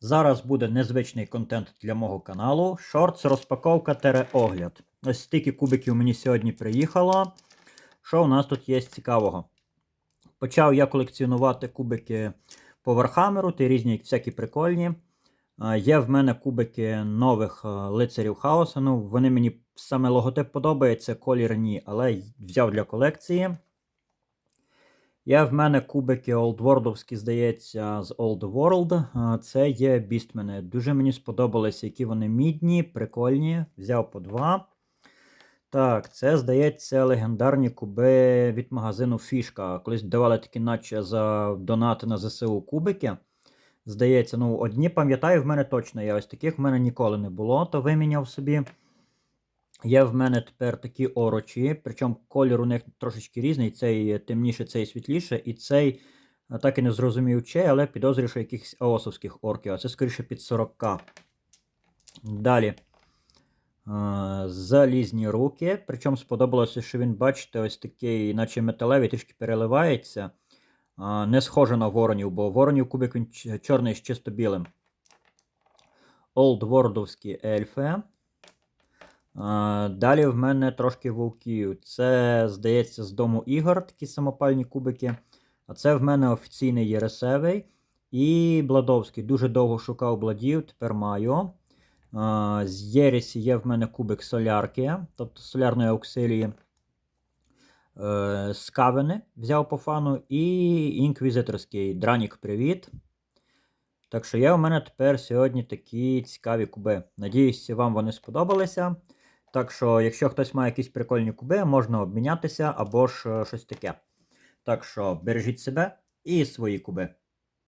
Зараз буде незвичний контент для мого каналу. Шортс розпаковка тере огляд. Ось стільки кубиків мені сьогодні приїхало. Що у нас тут є цікавого? Почав я колекціонувати кубики по Вархамеру, ті різні всякі прикольні. Є в мене кубики нових е, лицарів хаоса. Ну, вони мені саме логотип подобається, колір ні, але взяв для колекції. Є в мене кубики олдвордовські, здається, з Old World. Це є бістмени. Дуже мені сподобалися, які вони мідні, прикольні. Взяв по два. Так, це, здається, легендарні куби від магазину Фішка. Колись давали такі, наче за донати на ЗСУ кубики. Здається, ну, одні пам'ятаю, в мене точно є. Ось таких в мене ніколи не було, то виміняв собі. Є в мене тепер такі орочі, причому колір у них трошечки різний. Цей темніше, цей світліше, і цей так і не зрозумів чей, але підозрюю, що якихось аосовських орків, а це скоріше під 40. Далі. Залізні руки. Причому сподобалося, що він, бачите, ось такий, наче металевий, трішки переливається. Не схоже на воронів, бо воронів кубик він чорний з чисто білим. Олдвордовські ельфи. Далі в мене трошки вовків. Це, здається, з дому ігор такі самопальні кубики. А це в мене офіційний Єресевий. І Бладовський. Дуже довго шукав бладів, тепер маю. З Єресі є в мене кубик солярки, тобто солярної ауксилії. Е, Скавени взяв по фану. І інквізиторський Дранік, привіт. Так що є у мене тепер сьогодні такі цікаві куби. Надіюсь, вам вони сподобалися. Так що, якщо хтось має якісь прикольні куби, можна обмінятися або ж е, щось таке. Так що бережіть себе і свої куби.